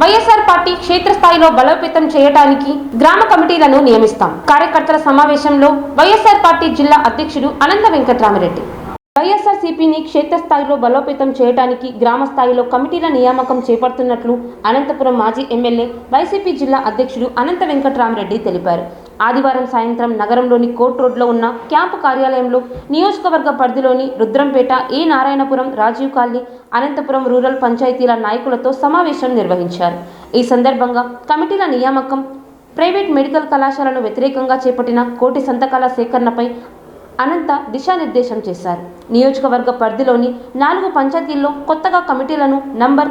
YSR party క్షేత్రస్థాయిలో బలోపేతం చేయడానికి గ్రామ కమిటీలను నియమిస్తాం. కార్యకర్తల సమావేశంలో వైఎస్ఆర్ పార్టీ జిల్లా అధ్యక్షుడు అనంత వెంకట్రామిరెడ్డి. వైఎస్ఆర్సీపీని క్షేత్రస్థాయిలో బలోపేతం చేయడానికి గ్రామ స్థాయిలో కమిటీల నియామకం చేపడుతున్నట్లు అనంతపురం మాజీ ఎమ్మెల్యే వైసీపీ జిల్లా అధ్యక్షుడు అనంత వెంకటరామరెడ్డి తెలిపారు. ఆదివారం సాయంత్రం నగరంలోని కోర్ట్ రోడ్లో ఉన్న క్యాంపు కార్యాలయంలో నియోజకవర్గ పరిధిలోని Rudrampeta A Narayanapuram Rajiv colony Anantapuram rural పంచాయతీల నాయకులతో సమావేశం నిర్వహించారు. ఈ సందర్భంగా కమిటీల నియామకం ప్రైవేట్ మెడికల్ కళాశాలను వ్యతిరేకంగా చేపట్టిన కోటి సంతకాల సేకరణపై అనంత దిశానిర్దేశం చేశారు. నియోజకవర్గ పరిధిలోని నాలుగు పంచాయతీల్లో కొత్తగా కమిటీలను నంబర్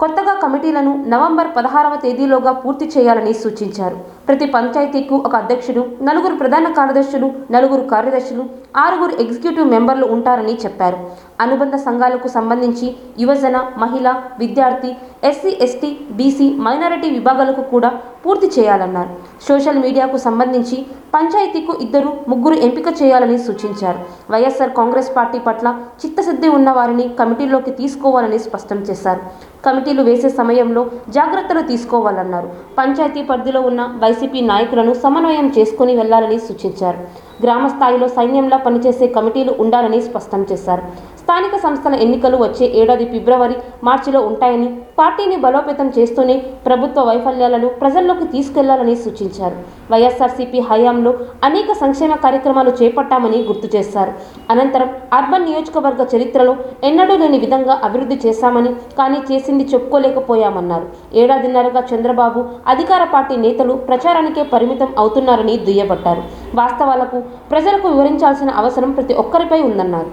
కొత్తగా కమిటీలను నవంబర్ పదహారవ తేదీలోగా పూర్తి చేయాలని సూచించారు. ప్రతి పంచాయతీకు ఒక అధ్యక్షుడు నలుగురు ప్రధాన కార్యదర్శులు నలుగురు కార్యదర్శులు ఆరుగురు ఎగ్జిక్యూటివ్ మెంబర్లు ఉంటారని చెప్పారు. అనుబంధ సంఘాలకు సంబంధించి యువజన మహిళ విద్యార్థి ఎస్సీ ఎస్టీ బీసీ మైనారిటీ విభాగాలకు కూడా పూర్తి చేయాలన్నారు. సోషల్ మీడియాకు సంబంధించి పంచాయతీకు ఇద్దరు ముగ్గురు ఎంపిక చేయాలని సూచించారు. వైఎస్ఆర్ కాంగ్రెస్ పార్టీ పట్ల చిత్తశుద్ధి ఉన్న వారిని కమిటీలోకి తీసుకోవాలని స్పష్టం చేశారు. కమిటీలు వేసే సమయంలో జాగ్రత్తలు తీసుకోవాలన్నారు. పంచాయతీ పరిధిలో ఉన్న వైసీపీ నాయకులను సమన్వయం చేసుకుని వెళ్ళాలని సూచించారు. గ్రామ స్థాయిలో సైన్యంలా పనిచేసే కమిటీలు ఉండాలని స్పష్టం చేశారు. స్థానిక సంస్థల ఎన్నికలు వచ్చే ఏడాది ఫిబ్రవరి మార్చిలో ఉంటాయని పార్టీని బలోపేతం చేస్తూనే ప్రభుత్వ వైఫల్యాలను ప్రజల్లోకి తీసుకెళ్ళాలని సూచించారు. వైఎస్ఆర్సీపీ హయాంలో అనేక సంక్షేమ కార్యక్రమాలు చేపట్టామని గుర్తు చేశారు. అనంతరం అర్బన్ నియోజకవర్గ చరిత్రలో ఎన్నడూ లేని విధంగా అభివృద్ధి చేశామని కానీ చేసింది చెప్పుకోలేకపోయామన్నారు. ఏడాదిన్నరగా చంద్రబాబు అధికార పార్టీ నేతలు ప్రచారానికే పరిమితం అవుతున్నారని దుయ్యబట్టారు. వాస్తవాలకు ప్రజలకు వివరించాల్సిన అవసరం ప్రతి ఒక్కరిపై ఉందన్నారు.